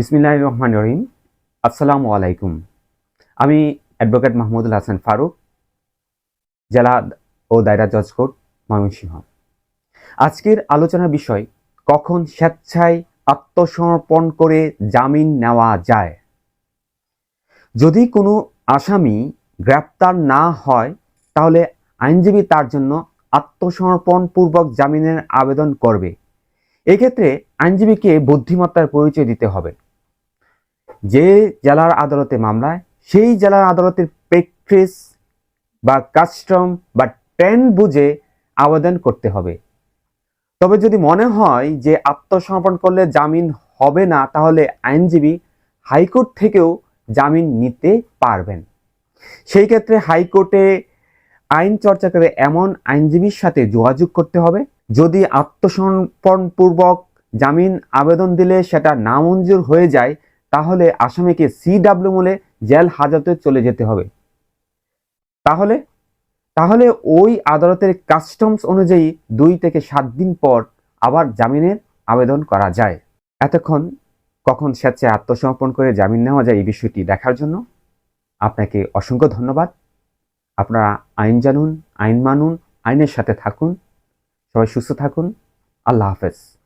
বিসমিল্লাহ রহমান রহিম আসসালামু আলাইকুম। আমি অ্যাডভোকেট মাহমুদুল হাসান ফারুক, জেলা ও দায়রা জজ কোর্ট, ময়মনসিংহ। আজকের আলোচনার বিষয়, কখন স্বেচ্ছায় আত্মসমর্পণ করে জামিন নেওয়া যায়? যদি কোনো আসামি গ্রেপ্তার না হয়, তাহলে আইনজীবী তার জন্য আত্মসমর্পণ পূর্বক জামিনের আবেদন করবে। এক্ষেত্রে আইনজীবীকে বুদ্ধিমত্তার পরিচয় দিতে হবে। যে জেলার আদালতে মামলায়, সেই জেলার আদালতের প্রেক্ষিস বা কাস্টম বা ট্রেন্ড বুঝে আবেদন করতে হবে। তবে যদি মনে হয় যে আত্মসমর্পণ করলে জামিন হবে না, তাহলে আইনজীবী হাইকোর্ট থেকেও জামিন নিতে পারবেন। সেই ক্ষেত্রে হাইকোর্টে আইন চর্চা করে এমন আইনজীবীর সাথে যোগাযোগ করতে হবে। যদি আত্মসমর্পণপূর্বক জামিন আবেদন দিলে সেটা নামঞ্জুর হয়ে যায় তাহলে আসামিকে সিডাব্লিউ মূলে জেল হাজতে চলে যেতে হবে। তাহলে তাহলে ওই আদালতের কাস্টমস অনুযায়ী দুই থেকে সাত দিন পর আবার জামিনের আবেদন করা যায়। এতক্ষণ কখন স্বেচ্ছায় আত্মসমর্পণ করে জামিন নেওয়া যায় এই বিষয়টি দেখার জন্য আপনাকে অসংখ্য ধন্যবাদ। আপনারা আইন জানুন, আইন মানুন, আইনের সাথে থাকুন। সবাই সুস্থ থাকুন। আল্লাহ হাফেজ।